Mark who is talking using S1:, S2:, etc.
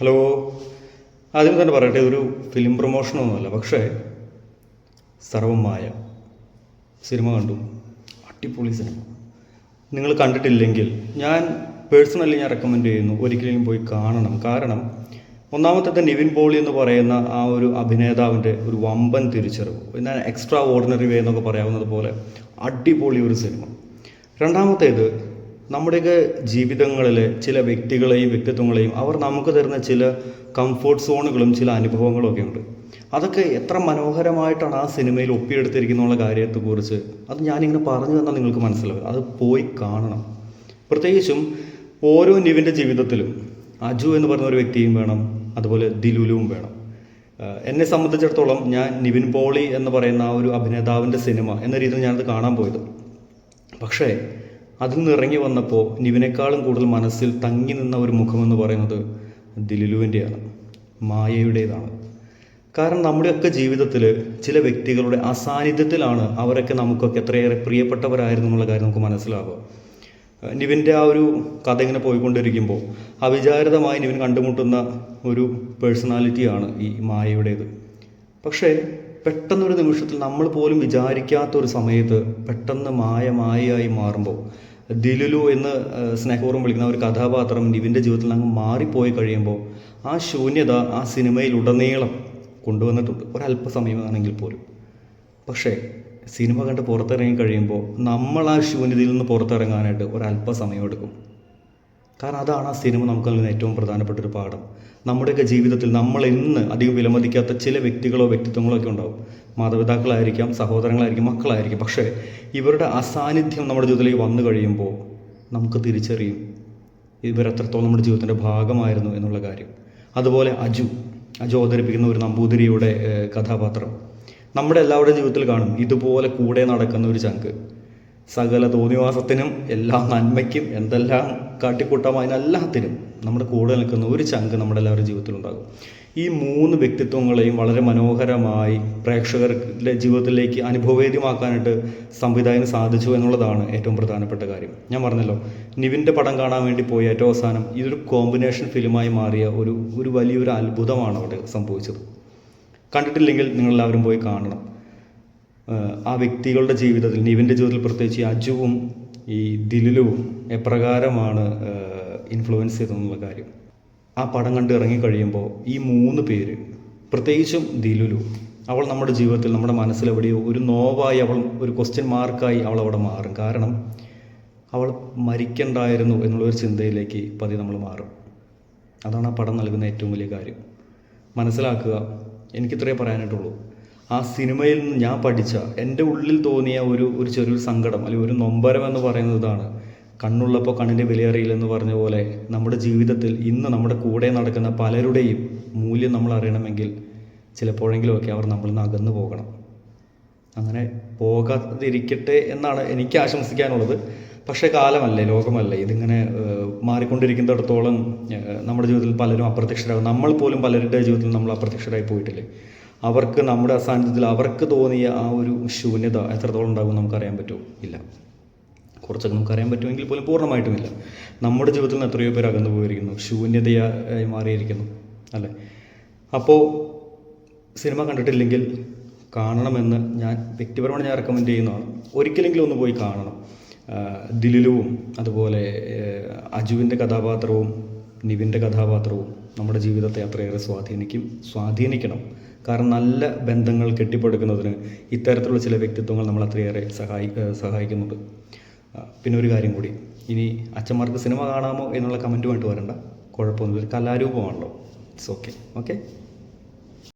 S1: Hello. ആദ്യം തന്നെ പറയട്ടെ ഒരു ഫിലിം പ്രൊമോഷനൊന്നുമല്ല പക്ഷേ സർവമായ സിനിമ കണ്ടു. അടിപൊളി സിനിമ. നിങ്ങൾ കണ്ടിട്ടില്ലെങ്കിൽ ഞാൻ പേഴ്സണലി ഞാൻ റെക്കമെൻഡ് ചെയ്യുന്നു ഒരിക്കലും പോയി കാണണം. കാരണം ഒന്നാമത്തെ നിവിൻ പോളി എന്ന് പറയുന്ന ആ ഒരു അഭിനേതാവിന്റെ ഒരു വമ്പൻ തിരിച്ചറിവ് ഞാൻ എക്സ്ട്രാ ഓർഡിനറി വേ എന്നൊക്കെ പറയാവുന്നത് പോലെ അടിപൊളി ഒരു സിനിമ. രണ്ടാമത്തേത് നമ്മുടെയൊക്കെ ജീവിതങ്ങളിൽ ചില വ്യക്തികളെയും വ്യക്തിത്വങ്ങളെയും അവർ നമുക്ക് തരുന്ന ചില കംഫോർട്ട് സോണുകളും ചില അനുഭവങ്ങളും ഒക്കെ ഉണ്ട്. അതൊക്കെ എത്ര മനോഹരമായിട്ടാണ് ആ സിനിമയിൽ ഒപ്പിയെടുത്തിരിക്കുന്നുള്ള കാര്യത്തെക്കുറിച്ച് അത് ഞാനിങ്ങനെ പറഞ്ഞു തന്നാൽ നിങ്ങൾക്ക് മനസ്സിലാവും. അത് പോയി കാണണം. പ്രത്യേകിച്ചും ഓരോ നിവിന്റെ ജീവിതത്തിലും അജു എന്ന് പറഞ്ഞ ഒരു വ്യക്തിയും വേണം അതുപോലെ ദിലുലുവും വേണം. എന്നെ സംബന്ധിച്ചിടത്തോളം ഞാൻ നിവിൻ പോളി എന്ന് പറയുന്ന ആ ഒരു അഭിനേതാവിന്റെ സിനിമ എന്ന രീതിയിൽ ഞാനത് കാണാൻ പോയത്. പക്ഷേ അതിൽ നിന്ന് ഇറങ്ങി വന്നപ്പോൾ നിവിനേക്കാളും കൂടുതൽ മനസ്സിൽ തങ്ങി നിന്ന ഒരു മുഖമെന്ന് പറയുന്നത് ദിലുലുവിന്റെയാണ് മായയുടേതാണ്. കാരണം നമ്മുടെയൊക്കെ ജീവിതത്തിൽ ചില വ്യക്തികളുടെ അസാന്നിധ്യത്തിലാണ് അവരൊക്കെ നമുക്കൊക്കെ എത്രയേറെ പ്രിയപ്പെട്ടവരായിരുന്നു എന്നുള്ള കാര്യം നമുക്ക് മനസ്സിലാവുക. നിവിന്റെ ആ ഒരു കഥ ഇങ്ങനെ പോയിക്കൊണ്ടിരിക്കുമ്പോൾ അവിചാരിതമായി നിവിൻ കണ്ടുമുട്ടുന്ന ഒരു പേഴ്സണാലിറ്റിയാണ് ഈ മായയുടേത്. പക്ഷേ പെട്ടെന്നൊരു നിമിഷത്തിൽ നമ്മൾ പോലും വിചാരിക്കാത്ത ഒരു സമയത്ത് പെട്ടെന്ന് മായ മായയായി മാറുമ്പോൾ ദിലുലു എന്ന് സ്നേഹപൂർവം വിളിക്കുന്ന ഒരു കഥാപാത്രം നിവിന്റെ ജീവിതത്തിൽ അങ്ങ് മാറിപ്പോയി കഴിയുമ്പോൾ ആ ശൂന്യത ആ സിനിമയിൽ ഉടനീളം കൊണ്ടുവന്നിട്ടുണ്ട്. ഒരല്പസമയമാണെങ്കിൽ പോലും. പക്ഷേ സിനിമ കണ്ട് പുറത്തിറങ്ങി കഴിയുമ്പോൾ നമ്മൾ ആ ശൂന്യതയിൽ നിന്ന് പുറത്തിറങ്ങാനായിട്ട് ഒരല്പസമയം എടുക്കും. കാരണം അതാണ് ആ സിനിമ നമുക്ക് നൽകുന്ന ഏറ്റവും പ്രധാനപ്പെട്ട ഒരു പാഠം. നമ്മുടെയൊക്കെ ജീവിതത്തിൽ നമ്മൾ ഇന്ന് അധികം വിലമതിക്കാത്ത ചില വ്യക്തികളോ വ്യക്തിത്വങ്ങളോ ഒക്കെ ഉണ്ടാവും. മാതാപിതാക്കളായിരിക്കാം സഹോദരങ്ങളായിരിക്കും മക്കളായിരിക്കും. പക്ഷേ ഇവരുടെ അസാന്നിധ്യം നമ്മുടെ ജീവിതത്തിലേക്ക് വന്നു കഴിയുമ്പോൾ നമുക്ക് തിരിച്ചറിയും ഇവരെത്രത്തോളം നമ്മുടെ ജീവിതത്തിന്റെ ഭാഗമായിരുന്നു എന്നുള്ള കാര്യം. അതുപോലെ അജു അജു അവതരിപ്പിക്കുന്ന ഒരു നമ്പൂതിരിയുടെ കഥാപാത്രം. നമ്മുടെ എല്ലാവരുടെയും ജീവിതത്തിൽ കാണും ഇതുപോലെ കൂടെ നടക്കുന്ന ഒരു ചങ്ക്. സകല തോന്നിവാസത്തിനും എല്ലാ നന്മയ്ക്കും എന്തെല്ലാം കാട്ടിക്കൂട്ടാം അതിനെല്ലാത്തിനും നമ്മുടെ കൂടെ നിൽക്കുന്ന ഒരു ചങ്ക് നമ്മുടെ എല്ലാവരുടെ ജീവിതത്തിലുണ്ടാകും. ഈ മൂന്ന് വ്യക്തിത്വങ്ങളെയും വളരെ മനോഹരമായി പ്രേക്ഷകരുടെ ജീവിതത്തിലേക്ക് അനുഭവവേദ്യമാക്കാനായിട്ട് സംവിധായകന് സാധിച്ചു എന്നുള്ളതാണ് ഏറ്റവും പ്രധാനപ്പെട്ട കാര്യം. ഞാൻ പറഞ്ഞല്ലോ നിവിന്റെ പടം കാണാൻ വേണ്ടി പോയി ഏറ്റവും അവസാനം ഇതൊരു കോമ്പിനേഷൻ ഫിലിമായി മാറിയ ഒരു ഒരു വലിയൊരു അത്ഭുതമാണ് അവിടെ സംഭവിച്ചത്. കണ്ടിട്ടില്ലെങ്കിൽ നിങ്ങളെല്ലാവരും പോയി കാണണം. ആ വ്യക്തികളുടെ ജീവിതത്തിൽ നിവിന്റെ ജീവിതത്തിൽ പ്രത്യേകിച്ച് ഈ അജുവും ഈ ദിലുലുവും എപ്രകാരമാണ് ഇൻഫ്ലുവൻസ് ചെയ്തതെന്നുള്ള കാര്യം. ആ പടം കണ്ട് ഇറങ്ങിക്കഴിയുമ്പോൾ ഈ മൂന്ന് പേര് പ്രത്യേകിച്ചും ദിലുലു അവൾ നമ്മുടെ ജീവിതത്തിൽ നമ്മുടെ മനസ്സിലെവിടെയോ ഒരു നോവായി അവൾ ഒരു ക്വസ്റ്റ്യൻ മാർക്കായി അവൾ അവിടെ മാറും. കാരണം അവൾ മരിക്കണ്ടായിരുന്നു എന്നുള്ള ഒരു ചിന്തയിലേക്ക് പതി നമ്മൾ മാറും. അതാണ് ആ പടം നൽകുന്ന ഏറ്റവും വലിയ കാര്യം. മനസ്സിലാക്കുക എനിക്കിത്രയേ പറയാനായിട്ടുള്ളൂ. ആ സിനിമയിൽ നിന്ന് ഞാൻ പഠിച്ച എന്റെ ഉള്ളിൽ തോന്നിയ ഒരു ഒരു ചെറിയൊരു സങ്കടം അല്ലെങ്കിൽ ഒരു നൊമ്പരം എന്ന് പറയുന്നത് ഇതാണ്. കണ്ണുള്ളപ്പോൾ കണ്ണിന്റെ വിലയറിയില്ലെന്ന് പറഞ്ഞ പോലെ നമ്മുടെ ജീവിതത്തിൽ ഇന്ന് നമ്മുടെ കൂടെ നടക്കുന്ന പലരുടെയും മൂല്യം നമ്മൾ അറിയണമെങ്കിൽ ചിലപ്പോഴെങ്കിലുമൊക്കെ അവർ നമ്മളിൽ നിന്ന് അകന്നു പോകണം. അങ്ങനെ പോകാതിരിക്കട്ടെ എന്നാണ് എനിക്ക് ആശംസിക്കാനുള്ളത്. പക്ഷേ കാലമല്ലേ ലോകമല്ലേ? ഇതിങ്ങനെ മാറിക്കൊണ്ടിരിക്കുന്നിടത്തോളം നമ്മുടെ ജീവിതത്തിൽ പലരും അപ്രത്യക്ഷരാകും. നമ്മൾ പോലും പലരുടെ ജീവിതത്തിൽ നമ്മൾ അപ്രത്യക്ഷരായി പോയിട്ടില്ലേ? അവർക്ക് നമ്മുടെ അസാന്നിധ്യത്തിൽ അവർക്ക് തോന്നിയ ആ ഒരു ശൂന്യത എത്രത്തോളം ഉണ്ടാകും നമുക്കറിയാൻ പറ്റുമോ ഇല്ല. കുറച്ചൊക്കെ നമുക്കറിയാൻ പറ്റുമെങ്കിൽ പോലും പൂർണമായിട്ടുമില്ല നമ്മുടെ ജീവിതത്തിൽ നിന്ന് എത്രയോ പേർ അകന്നു പോയിരിക്കുന്നു. ശൂന്യതയായി മാറിയിരിക്കുന്നു. അല്ലേ? അപ്പോൾ സിനിമ കണ്ടിട്ടില്ലെങ്കിൽ കാണണമെന്ന് ഞാൻ വ്യക്തിപരമായി ഞാൻ റെക്കമെൻഡ് ചെയ്യുന്നതാണ്. ഒരിക്കലെങ്കിലും ഒന്ന് പോയി കാണണം. ദിലിലുവും അതുപോലെ അജുവിന്റെ കഥാപാത്രവും നിവിന്റെ കഥാപാത്രവും നമ്മുടെ ജീവിതത്തെ അത്രയേറെ സ്വാധീനിക്കും സ്വാധീനിക്കണം. കാരണം നല്ല ബന്ധങ്ങൾ കെട്ടിപ്പടുക്കുന്നതിന് ഇത്തരത്തിലുള്ള ചില വ്യക്തിത്വങ്ങൾ നമ്മൾ അത്രയേറെ സഹായി സഹായിക്കുന്നുണ്ട്. പിന്നെ ഒരു കാര്യം കൂടി. ഇനി അച്ഛന്മാർക്ക് സിനിമ കാണാമോ എന്നുള്ള കമന്റുമായിട്ട് വരണ്ട. കുഴപ്പമൊന്നുമില്ല. കലാരൂപമാണല്ലോ. It's okay okay